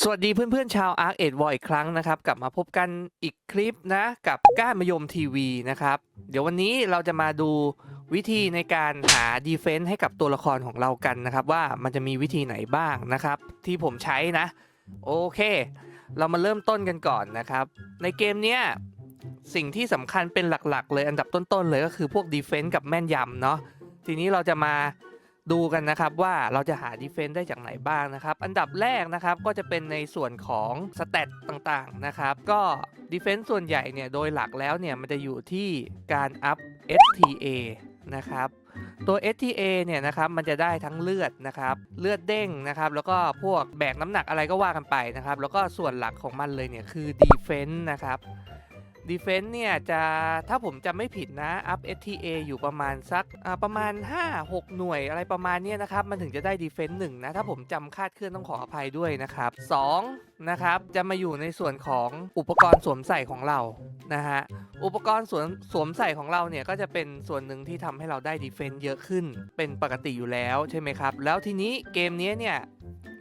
สวัสดีเพื่อนๆชาว Arc 8 War อีกครั้งนะครับ กลับมาพบกันอีกคลิปนะ กับก้านมยมทีวีนะครับ เดี๋ยววันนี้เราจะมาดูวิธีในการหาดีเฟนส์ให้กับตัวละครของเรากันนะครับ ว่ามันจะมีวิธีไหนบ้างนะครับ ที่ผมใช้นะ โอเค เรามาเริ่มต้นกันก่อนนะครับ ในเกมเนี้ยสิ่งที่สำคัญเป็นหลักๆ เลยอันดับต้นๆเลยก็คือพวกดีเฟนส์กับแม่นยำเนาะทีนี้เราจะมา ดูกันนะครับว่าเราจะหาดีเฟนส์ได้จากไหนบ้างนะครับ อันดับแรกนะครับก็จะเป็นในส่วนของสเตตต่างๆนะครับ ก็ดีเฟนส์ส่วนใหญ่เนี่ยโดยหลักแล้วเนี่ยมันจะอยู่ที่การอัพ STA นะครับตัว STA เนี่ยนะครับมันจะได้ทั้งเลือดนะครับเลือดเด้งนะครับแล้วก็พวกแบกน้ำหนักอะไรก็ว่ากันไปนะครับแล้วก็ส่วนหลักของมันเลยเนี่ยคือ Defense นะครับ Defense เนี่ยจะถ้าผมจำไม่ผิดนะ อัพ STA อยู่ประมาณสักประมาณ 5-6 หน่วยอะไรประมาณนี้นะครับ มันถึงจะได้ Defense 1นะ ถ้าผมจำคาดเคลื่อนต้องขออภัยด้วยนะครับ2นะครับ จะมาอยู่ในส่วนของอุปกรณ์สวมใส่ของเรานะฮะอุปกรณ์สวมสวมใส่ของเราเนี่ยก็จะเป็นส่วนหนึ่งที่ทำให้เราได้ Defense เยอะขึ้น เป็นปกติอยู่แล้วใช่ไหมครับ แล้วทีนี้เกมนี้เนี่ย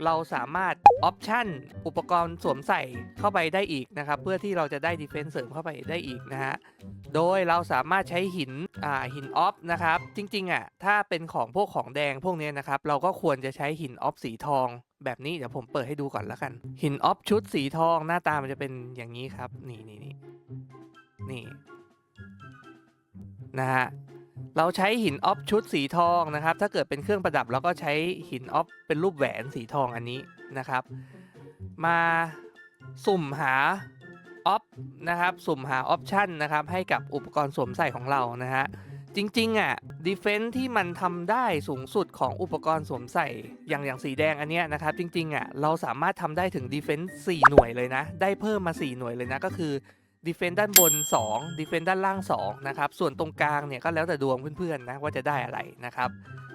เราสามารถออปชันอุปกรณ์สวมใส่เข้าไปได้อีกนะครับ เพื่อที่เราจะได้ดีเฟนซ์เสริมเข้าไปได้อีกนะฮะโดยเราสามารถใช้หินอ่าหินออฟนะครับ จริงๆอะถ้าเป็นของพวกของแดงพวกนี้นะครับ เราก็ควรจะใช้หินออฟสีทองแบบนี้เดี๋ยวผมเปิดให้ดูก่อนแล้วกัน หินออฟชุดสีทองหน้าตามันจะเป็นอย่างนี้ครับ นี่นี่นี่นี่นะฮะ เราใช้หินออฟชุดสีทองนะครับ ถ้าเกิดเป็นเครื่องประดับเราก็ใช้หินออฟเป็นรูปแหวนสีทองอันนี้นะครับ มาสุ่มหาออฟนะครับสุ่มหาออปชันนะครับให้กับอุปกรณ์สวมใส่ของเรานะฮะจริงๆอะดีเฟน s ์ที่มันทำได้สูงสุดของอุปกรณ์สวมใส่อย่างอย่างสีแดงอันเนี้ยนะครับจริงๆอะเราสามารถทำได้ถึงดีเฟน s ์4หน่วยเลยนะ ได้เพิ่มมา 4 หน่วยเลยนะก็คือ ดีเฟน s ์ด้านบน2ดีเฟน s ์ด้านล่าง2นะครับส่วนตรงกลางเนี่ยก็แล้วแต่ดวงเพื่อนๆนะว่าจะได้อะไรนะครับ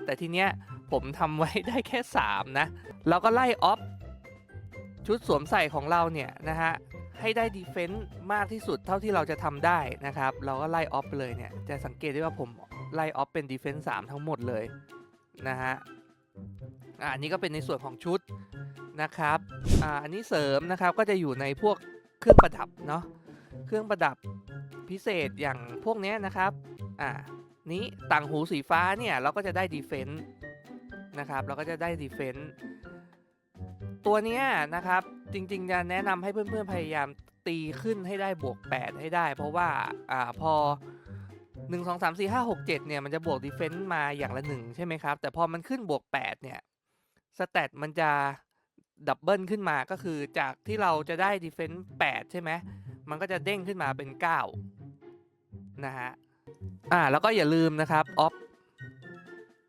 แต่ทีเนี้ยผมทำไว้ได้แค่ 3 นะ เราก็ไล่ออฟชุดสวมใส่ของเราเนี่ยนะฮะให้ได้ดีเฟน s ์มากที่สุดเท่าที่เราจะทำได้นะครับ เราก็ไล่ออฟไปเลยเนี่ยจะสังเกตได้ว่าผมไล่ออฟเป็นดีเฟน s ์3ทั้งหมดเลยนะฮะอันนี้ก็เป็นในส่วนของชุดนะครับอ่าอันนี้เสริมนะครับก็จะอยู่ในพวกเครื่องประดับเนาะ เครื่องประดับพิเศษอย่างพวกนี้นะครับ อ่า นี้ต่างหูสีฟ้าเนี่ยเราก็จะได้ดีเฟน s ์นะครับ เราก็จะได้ดีเฟน s ์ตัวนี้นะครับจริงๆจะแนะนำให้เพื่อนๆพยายามตีขึ้นให้ได้บวก 8 ให้ได้ เพราะว่าอ่าพอ 1 2 3 4 5 6 7เนี่ยมันจะบวกดีเฟน s ์มาอย่างละหนึ่งใช่ไหมครับ แต่พอมันขึ้นบวก 8 เนี่ยสแตทมันจะ ดับเบิลขึ้นมาก็คือจากที่เราจะได้ดีเฟน s ์8ใช่ไหมมันก็จะเด้งขึ้นมาเป็น 9 นะฮะ อ่า แล้วก็อย่าลืมนะครับ ออฟ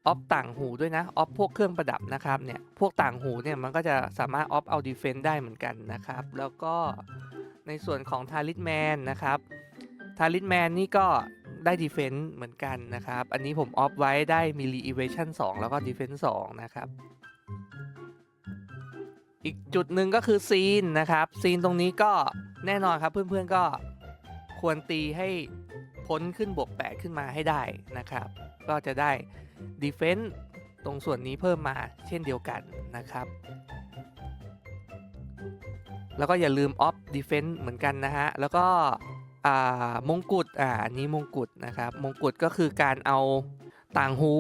ออฟต่างหูด้วยนะ ออฟพวกเครื่องประดับนะครับ เนี่ย พวกต่างหูเนี่ยมันก็จะสามารถออฟเอาดีเฟน s ์ได้เหมือนกันนะครับ แล้วก็ในส่วนของทาริสแมนนะครับ ทาริสแมนนี่ก็ได้ดีเฟน s ์เหมือนกันนะครับ อันนี้ผมออฟไว้ได้มีรีอีเวชั่น2แล้วก็ดีเฟน s ์2นะครับ อีกจุดหนึ่งก็คือซีนนะครับ ซีนตรงนี้ก็แน่นอนครับเพื่อนๆก็ควรตีให้พ้นขึ้นบวก8ขึ้นมาให้ได้นะครับ ก็จะได้ดีเฟน s ์ตรงส่วนนี้เพิ่มมาเช่นเดียวกันนะครับ แล้วก็อย่าลืมออฟดีเฟน s ์เหมือนกันนะฮะ แล้วก็อ่ามงกุฎอ่านนี้มงกุฎนะครับ มงกุฎก็คือการเอาต่างหู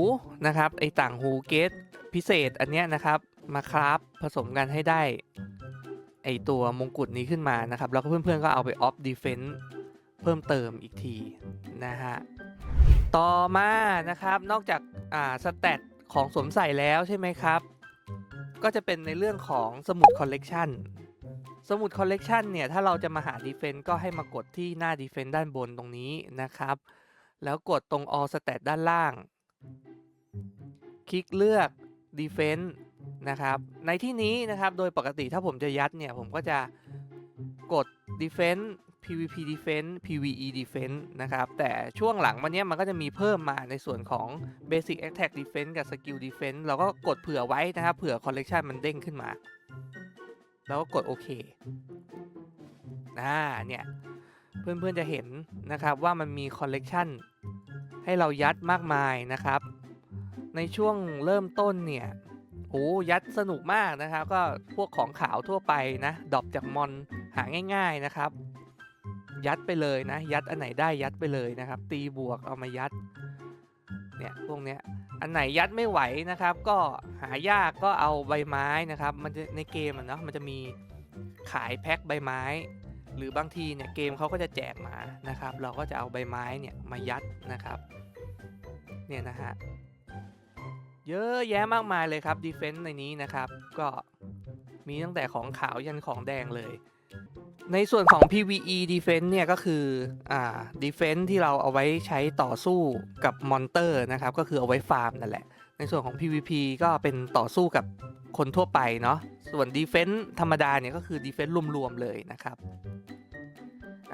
นะครับไอต่างหูเกตพิเศษอันเนี้ยนะครับ มาคราฟผสมกันให้ได้ไอตัวมงกุฎนี้ขึ้นมานะครับ แล้วก็เพื่อนๆก็เอาไปออฟดีเฟน s ์เพิ่มเติมอีกทีนะฮะ ต่อมานะครับนอกจากอ่าสแตทของสวมใส่แล้วใช่ไหมครับ ก็จะเป็นในเรื่องของสมุดคอลเลกชันสมุดคอลเลกชันเนี่ย ถ้าเราจะมาหาดีเฟน s ์ก็ให้มากดที่หน้าดีเฟน s ์ด้านบนตรงนี้นะครับ แล้วกดตรง all stat ด้านล่าง คลิกเลือก defense นะครับ ในที่นี้นะครับโดยปกติถ้าผมจะยัดเนี่ย ผมก็จะกด defense PVP defense PVE defense นะครับ แต่ช่วงหลังมันเนี้ยมันก็จะมีเพิ่มมาในส่วนของ basic attack defense กับ skill defense เราก็กดเผื่อไว้นะครับ เผื่อ collection มันเด้งขึ้นมา แล้วก็กดโอเคอ่าเนี่ย เพื่อนๆจะเห็นนะครับว่ามันมี collection ให้เรายัดมากมายนะครับ ในช่วงเริ่มต้นเนี่ย โอ้ยัดสนุกมากนะครับ ก็พวกของขาวทั่วไปนะดอปจากมอนหาง่าย ๆนะครับ ยัดไปเลยนะ ยัดอันไหนได้ยัดไปเลยนะครับ ตีบวกเอามายัดเนี่ยพวกเนี้ยอันไหนยัดไม่ไหวนะครับ ก็หายากก็เอาใบไม้นะครับ มันจะในเกมอะเนาะมันจะมีขายแพ็คใบไม้ หรือบางทีเนี่ยเกมเขาก็จะแจกมานะครับ เราก็จะเอาใบไม้เนี่ยมายัดนะครับ เนี่ยนะฮะ เยอะแยะมากมายเลยครับดีเฟนต์ในนี้นะครับ ก็มีตั้งแต่ของขาวยันของแดงเลย ในส่วนของ PVE Defense เนี่ยก็คืออ่า Defense ที่เราเอาไว้ใช้ต่อสู้กับมอนเตอร์นะครับ ก็คือเอาไว้ฟาร์มนั่นแหละ ในส่วนของ PVP ก็เป็นต่อสู้กับคนทั่วไปเนาะส่วน Defense ธรรมดาเนี่ยก็คือ Defense รวมๆเลยนะครับ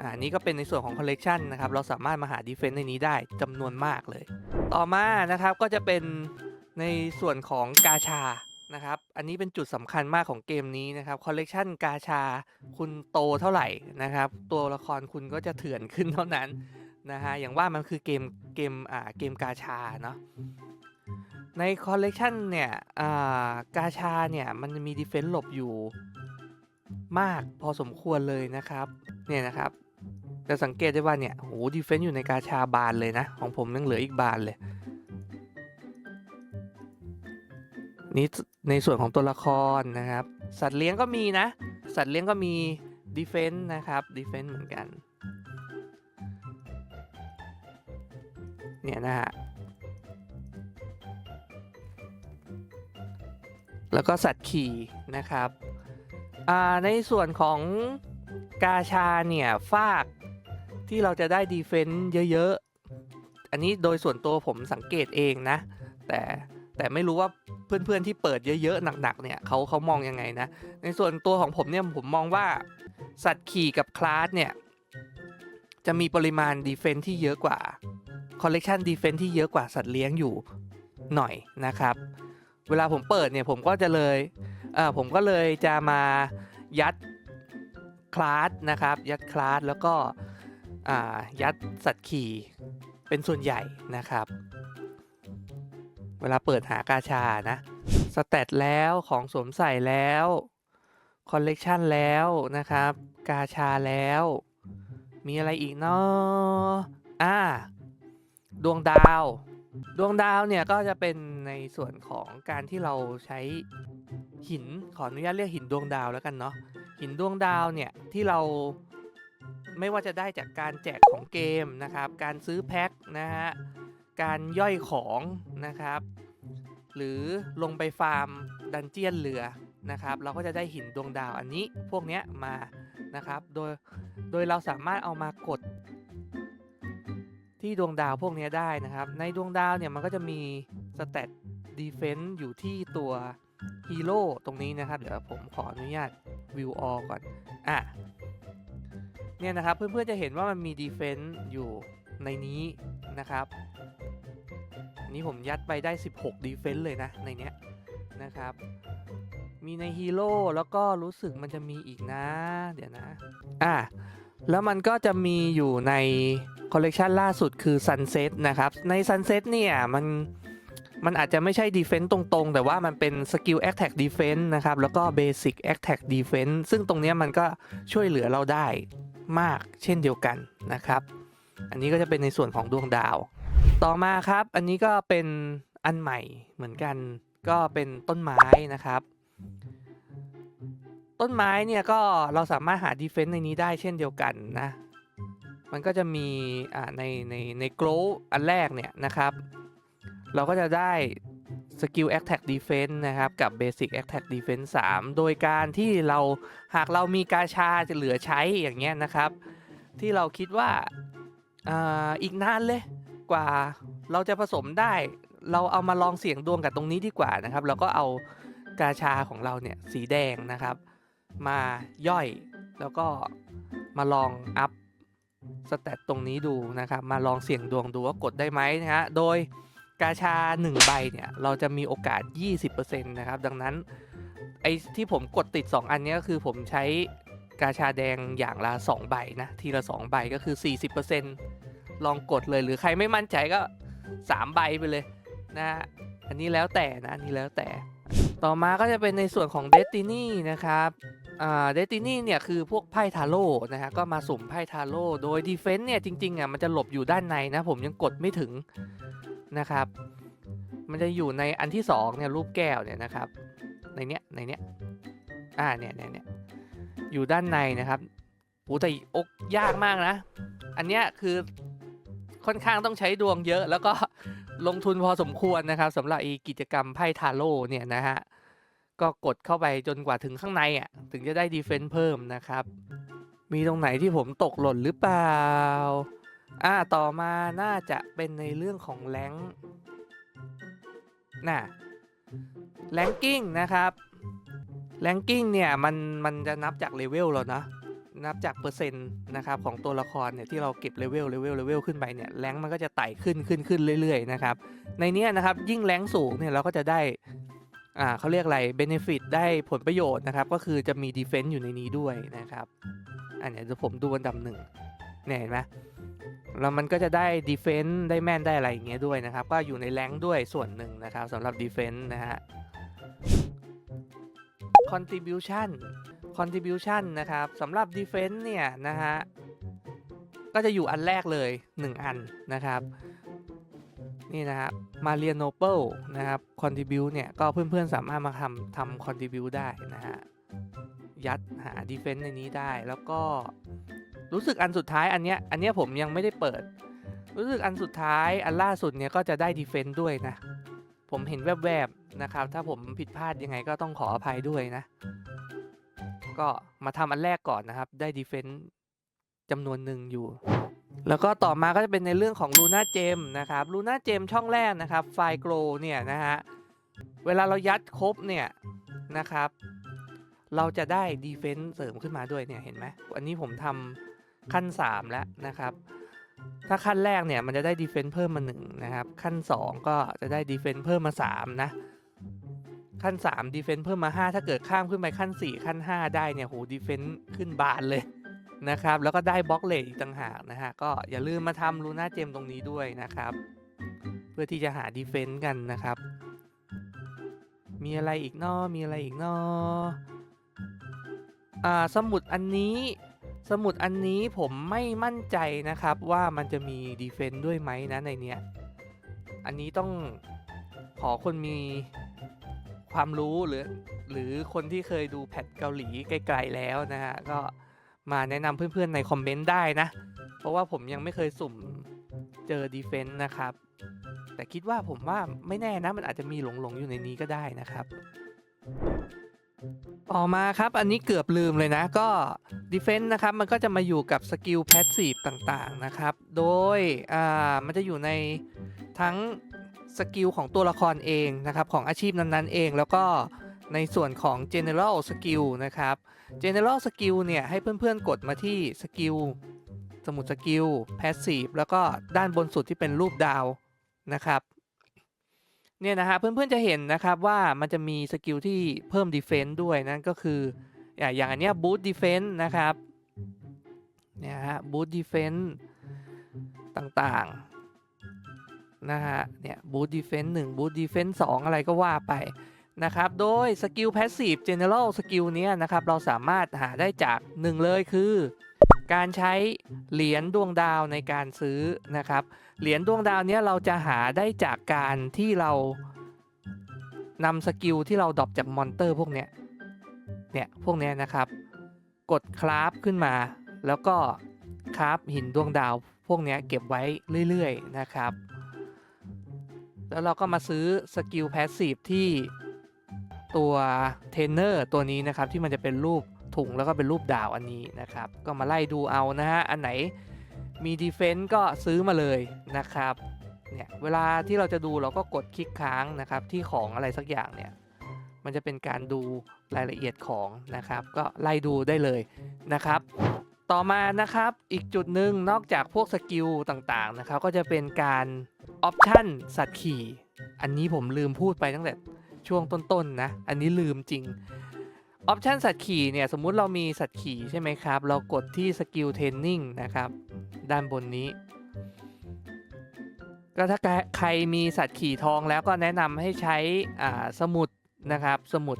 อ่านี่ก็เป็นในส่วนของ Collection นะครับ เราสามารถมาหา Defense ในนี้ได้จำนวนมากเลย ต่อมานะครับก็จะเป็น ในส่วนของกาชานะครับ อันนี้เป็นจุดสำคัญมากของเกมนี้นะครับคอลเลกชันกาชาคุณโตเท่าไหร่นะครับ ตัวละครคุณก็จะเถื่อนขึ้นเท่านั้นนะฮะอย่างว่ามันคือเกมเกมอ่าเกมกาชาเนาะในคอลเลกชันเนี่ยอ่ากาชาเนี่ยมันมีดีเฟนส์หลบอยู่มากพอสมควรเลยนะครับเนี่ยนะครับจะสังเกตได้ว่าเนี่ยโหดีเฟนส์อยู่ในกาชาบานเลยนะ ของผมยังเหลืออีกบานเลย นี่ในส่วนของตัวละครนะครับ สัตว์เลี้ยงก็มีนะ สัตว์เลี้ยงก็มีดีเฟน s ์นะครับดีเฟน s ์เหมือนกันเนี่ยนะฮะแล้วก็สัตว์ขี่นะครับในส่วนของกาชาเนี่ยฟากที่เราจะได้ดีเฟน s ์เยอะๆ อันนี้โดยส่วนตัวผมสังเกตเองนะ แต่แต่ไม่รู้ว่า เพื่อนๆที่เปิดเยอะๆหนักๆเนี่ยเขาเขามองยังไงนะ ในส่วนตัวของผมเนี่ยผมมองว่าสัตว์ขี่กับคลาสเนี่ยจะมีปริมาณดีเฟนที่เยอะกว่าคอลเลกชันดีเฟนที่เยอะกว่าสัตว์เลี้ยงอยู่หน่อยนะครับ เวลาผมเปิดเนี่ยผมก็จะเลยเออผมก็เลยจะมายัดคลาสนะครับ ยัดคลาสแล้วก็อ่ายัดสัตว์ขี่เป็นส่วนใหญ่นะครับ เวลาเปิดหากาชานะสแตทแล้วของสวมใส่แล้วคอลเลกชันแล้วนะครับ กาชาแล้ว มีอะไรอีกเนาะอ่า ดวงดาว ดวงดาวเนี่ยก็จะเป็นในส่วนของการที่เราใช้หินขออนุญาตเรียกหินดวงดาวแล้วกันเนาะหินดวงดาวเนี่ยที่เราไม่ว่าจะได้จากการแจกของเกมนะครับ การซื้อแพ็คนะฮะ การย่อยของนะครับ หรือลงไปฟาร์มดันเจียนเรือนะครับ เราก็จะได้หินดวงดาวอันนี้พวกนี้มานะครับ โดยโดยเราสามารถเอามากดที่ดวงดาวพวกนี้ได้นะครับ ในดวงดาวเนี่ยมันก็จะมีสเตตดีเฟน s ์อยู่ที่ตัวฮีโร่ตรงนี้นะครับ เดี๋ยวผมขออนุญาตวิวออก่อน อะ เนี่ยนะครับเพื่อนๆจะเห็นว่ามันมีดีเฟน s ์อยู่ในนี้นะครับ นี่ผมยัดไปได้ 16 ดีเฟน s ์เลยนะในเนี้ยนะครับ มีในฮีโร่แล้วก็รู้สึกมันจะมีอีกนะ เดี๋ยวนะ อะ แล้วมันก็จะมีอยู่ในคอลเลกชันล่าสุดคือ Sunset นะครับ ใน Sunset เนี่ยมันมันอาจจะไม่ใช่ Defense ตรงๆ แต่ว่ามันเป็น Skill Attack Defense นะครับ แล้วก็ Basic Attack Defense ซึ่งตรงนี้มันก็ช่วยเหลือเราได้มากเช่นเดียวกันนะครับ อันนี้ก็จะเป็นในส่วนของดวงดาว ต่อมาครับ อันนี้ก็เป็นอันใหม่เหมือนกัน ก็เป็นต้นไม้นะครับ ต้นไม้เนี่ยก็เราสามารถหาดีเฟน s ์ในนี้ได้เช่นเดียวกันนะ มันก็จะมีอ่าในในในโกลอันแรกเนี่ยนะครับ เราก็จะได้สกิล Attack Defense นะครับ กับ Basic Attack Defense 3 โดยการที่เราหากเรามีกาชาจะเหลือใช้อย่างเงี้ยนะครับ ที่เราคิดว่าอ่าอีกนานเลย กว่า เราจะผสมได้ เราเอามาลองเสี่ยงดวงกับตรงนี้ดีกว่านะครับ เราก็เอากาชาของเราเนี่ยสีแดงนะครับ มาย่อยแล้วก็มาลองอัพสเตตตรงนี้ดูนะครับ มาลองเสี่ยงดวงดูว่ากดได้ไหมนะฮะโดยกาชา 1 ใบเนี่ยเราจะมีโอกาส 20%นะครับ ดังนั้นไอ้ที่ผมกดติด 2 อันนี้ก็คือผมใช้กาชาแดงอย่างละ 2 ใบนะ ทีละ 2 ใบก็คือ 40% ลองกดเลยหรือใครไม่มั่นใจก็ 3 ใบไปเลยนะฮะอันนี้แล้วแต่นะอันนี้แล้วแต่ ต่อมาก็จะเป็นในส่วนของ Destiny นะครับอ่า Destiny เนี่ยคือพวกไพ่ทาโร่นะฮะก็มาสุ่มไพ่ทาโร่โดย Defense เนี่ยจริงๆอะมันจะหลบอยู่ด้านในนะ ผมยังกดไม่ถึงนะครับ มันจะอยู่ในอันที่สองเนี่ยรูปแก้วเนี่ยนะครับในเนี้ยในเนี้ยอ่าเนี่ยเนี่ยเนี่ยอยู่ด้านในนะครับโอ้แต่อกยากมากนะ อันเนี้ยคือ ค่อนข้างต้องใช้ดวงเยอะ แล้วก็ลงทุนพอสมควรนะครับสำหรับอีกิจกรรมไพ่ทาโร่เนี่ยนะฮะก็กดเข้าไปจนกว่าถึงข้างในอะถึงจะได้ดีเฟนส์เพิ่มนะครับ มีตรงไหนที่ผมตกหล่นหรือเปล่าอ่าต่อมาน่าจะเป็นในเรื่องของแรงน่ะแรงกิ้งนะครับแรงกิ้งเนี่ยมันมันจะนับจากเลเวลแล้วนะ นับจากเปอร์เซ็นต์นะครับของตัวละครเนี่ยที่เราเก็บเลเวลเลเวลเลเวลขึ้นไปเนี่ยแรงมันก็จะไต่ขึ้นขึ้นขึ้นเรื่อยๆนะครับในนี้นะครับยิ่งแรงสูงเนี่ยเราก็จะได้อ่าเขาเรียกอะไร benefit ได้ผลประโยชน์นะครับก็คือจะมี defense อยู่ในนี้ด้วยนะครับอันนี้ยเดี๋ยวผมดูอันดับหนึ่งเนี่ยเห็นไหมแล้วมันก็จะได้ defense ได้แม่นได้อะไรอย่างเงี้ยด้วยนะครับ ก็อยู่ในแรงด้วยส่วนหนึ่งนะครับสำหรับ defense นะฮะ contribution contribution นะครับสำหรับ defense เนี่ยนะฮะก็จะอยู่อันแรกเลย 1 อันนะครับ นี่นะครับมาเรียนโนเปิลนะครับ contribute เนี่ยก็เพื่อนๆสามารถมาทำทำ contribute ได้นะฮะยัดหา defense ในนี้ได้แล้วก็รู้สึกอันสุดท้ายอันเนี้ยอันเนี้ยผมยังไม่ได้เปิด รู้สึกอันสุดท้ายอันล่าสุดเนี่ยก็จะได้ defense ด้วยนะ ผมเห็นแวบๆนะครับ ถ้าผมผิดพลาดยังไงก็ต้องขออภัยด้วยนะ ก็มาทำอันแรกก่อนนะครับ ได้ defense จำนวนหนึ่งอยู่ แล้วก็ต่อมาก็จะเป็นในเรื่องของ Luna Gem นะครับ Luna Gem ช่องแรกนะครับ ไฟล์ Grow เนี่ยนะฮะ เวลาเรายัดครบเนี่ยนะครับ เราจะได้ Defense เสริมขึ้นมาด้วยเนี่ยเห็นไหมอันนี้ผมทำขั้น 3 แล้วนะครับ ถ้าขั้นแรกเนี่ยมันจะได้ Defense เพิ่มมา1นะครับ ขั้น 2 ก็จะได้ Defense เพิ่มมา3นะ ขั้น3 Defense เพิ่มมา 5 ถ้าเกิดข้ามขึ้นไปขั้น 4 ขั้น 5 ได้เนี่ยโห Defense ขึ้นบานเลยนะครับ แล้วก็ได้บล็อกเลทอีกต่างหากนะฮะ ก็อย่าลืมมาทำลูน่าเจมตรงนี้ด้วยนะครับ เพื่อที่จะหาดีเฟนต์กันนะครับ มีอะไรอีกนอมีอะไรอีกนออ่าสมุดอันนี้สมุดอันนี้ผมไม่มั่นใจนะครับว่ามันจะมีดีเฟนต์ด้วยไหมนะในเนี้ย อันนี้ต้องขอคนมี ความรู้หรือหรือคนที่เคยดูแพทเกาหลีไกลๆแล้วนะฮะก็มาแนะนำเพื่อนๆในคอมเมนต์ได้นะ เพราะว่าผมยังไม่เคยสุ่มเจอดีเฟนต์นะครับ แต่คิดว่าผมว่าไม่แน่นะ มันอาจจะมีหลงๆอยู่ในนี้ก็ได้นะครับ ต่อมาครับอันนี้เกือบลืมเลยนะก็ดีเฟนต์นะครับ มันก็จะมาอยู่กับสกิลแพสซีฟต่างๆนะครับ โดยอ่ามันจะอยู่ในทั้ง สกิลของตัวละครเองนะครับของอาชีพนั้นๆเอง แล้วก็ในส่วนของ general skill นะครับ general skill เนี่ยให้เพื่อนๆกดมาที่สกิลสมุดสกิล passive แล้วก็ด้านบนสุดที่เป็นรูปดาวนะครับเนี่ยนะฮะเพื่อนๆจะเห็นนะครับว่ามันจะมีสกิลที่เพิ่ม defense ด้วยนั่นก็คืออย่างอย่างอันเนี้ย boost defense นะครับเนี่ยฮะ boost defense ต่างๆ นะฮะเนี่ย boost defense 1 boost defense 2องอะไรก็ว่าไปนะครับ โดยสกิล Passive General สกิลเนี้ยนะครับ เราสามารถหาได้จาก1เลยคือ การใช้เหรียญดวงดาวในการซื้อนะครับ เหรียญดวงดาวเนี้ยเราจะหาได้จากการที่เรานำสกิลที่เราดรอปจากมอนเตอร์พวกเนี้ยเนี่ยพวกเนี้ยนะครับ กดคราฟขึ้นมา แล้วก็คราฟหินดวงดาว พวกเนี้ยเก็บไว้เรื่อยๆนะครับ แล้วเราก็มาซื้อสกิลแพสซีฟที่ตัวเทรนเนอร์ตัวนี้นะครับที่มันจะเป็นรูปถุงแล้วก็เป็นรูปดาวอันนี้นะครับ ก็มาไล่ดูเอานะฮะ อันไหนมีดีเฟนต์ก็ซื้อมาเลยนะครับเนี่ยเวลาที่เราจะดูเราก็กดคลิกค้างนะครับที่ของอะไรสักอย่างเนี่ยมันจะเป็นการดูรายละเอียดของนะครับ ก็ไล่ดูได้เลยนะครับ ต่อมานะครับอีกจุดหนึ่งนอกจากพวกสกิลต่างๆนะครับ ก็จะเป็นการ ออปชันสัตว์ขี่ อันนี้ผมลืมพูดไปตั้งแต่ช่วงต้นๆนะ อันนี้ลืมจริง ออปชันสัตว์ขี่เนี่ย สมมุติเรามีสัตว์ขี่ใช่ไหมครับ เรากดที่สกิลเทรนนิ่งนะครับ ด้านบนนี้ ก็ถ้าใครมีสัตว์ขี่ทองแล้วก็แนะนำให้ใช้อ่าสมุดนะครับ สมุด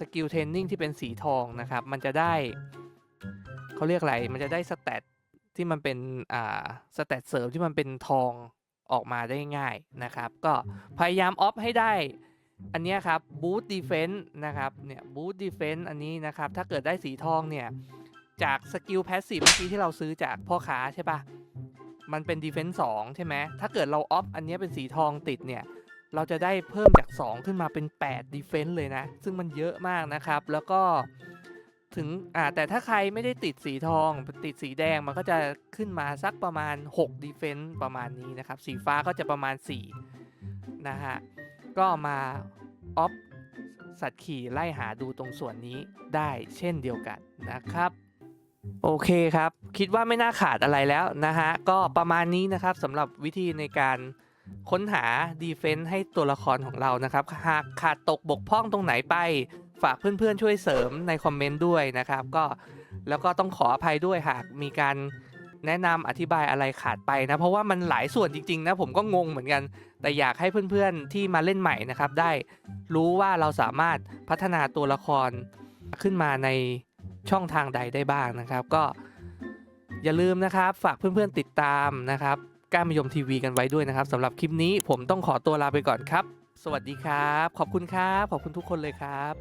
สกิลเทรนนิ่งที่เป็นสีทองนะครับ มันจะได้เขาเรียกอะไร มันจะได้สเตต ที่มันเป็นอ่าสเตตเสริมที่มันเป็นทองออกมาได้ง่ายนะครับ ก็พยายามออฟให้ได้ อันเนี้ยครับบูตดีเฟนต์นะครับเนี่ยบูตดีเฟนต์อันนี้นะครับ ถ้าเกิดได้สีทองเนี่ย จากสกิลแพสซีฟเมื่อกี้ที่เราซื้อจากพ่อค้าใช่ปะมันเป็นดีเฟนส์สองใช่ไหมถ้าเกิดเราออฟอันเนี้ยเป็นสีทองติดเนี่ยเราจะได้เพิ่มจาก 2 ขึ้นมาเป็น8 defense เลยนะ ซึ่งมันเยอะมากนะครับ แล้วก็ ถึงอ่าแต่ถ้าใครไม่ได้ติดสีทอง ติดสีแดงมันก็จะขึ้นมาสักประมาณ 6 defense ประมาณนี้นะครับ สีฟ้าก็จะประมาณ 4 นะฮะ ก็มาออฟสัตว์ขี่ไล่หาดูตรงส่วนนี้ได้เช่นเดียวกันนะครับโอเคครับ คิดว่าไม่น่าขาดอะไรแล้วนะฮะ ก็ประมาณนี้นะครับสำหรับวิธีในการค้นหาดีเฟนต์ให้ตัวละครของเรานะครับ หากขาดตกบกพร่องตรงไหนไป ฝากเพื่อนๆช่วยเสริมในคอมเมนต์ด้วยนะครับ ก็แล้วก็ต้องขออภัยด้วยหากมีการแนะนำอธิบายอะไรขาดไปนะ เพราะว่ามันหลายส่วนจริงๆนะผมก็งงเหมือนกัน แต่อยากให้เพื่อนๆที่มาเล่นใหม่นะครับ ได้รู้ว่าเราสามารถพัฒนาตัวละครขึ้นมาในช่องทางใดได้บ้างนะครับ ก็อย่าลืมนะครับ ฝากเพื่อนๆติดตามนะครับก้ามยมทีวีกันไว้ด้วยนะครับสำหรับคลิปนี้ผมต้องขอตัวลาไปก่อนครับ สวัสดีครับ ขอบคุณครับ ขอบคุณทุกคนเลยครับ